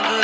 good.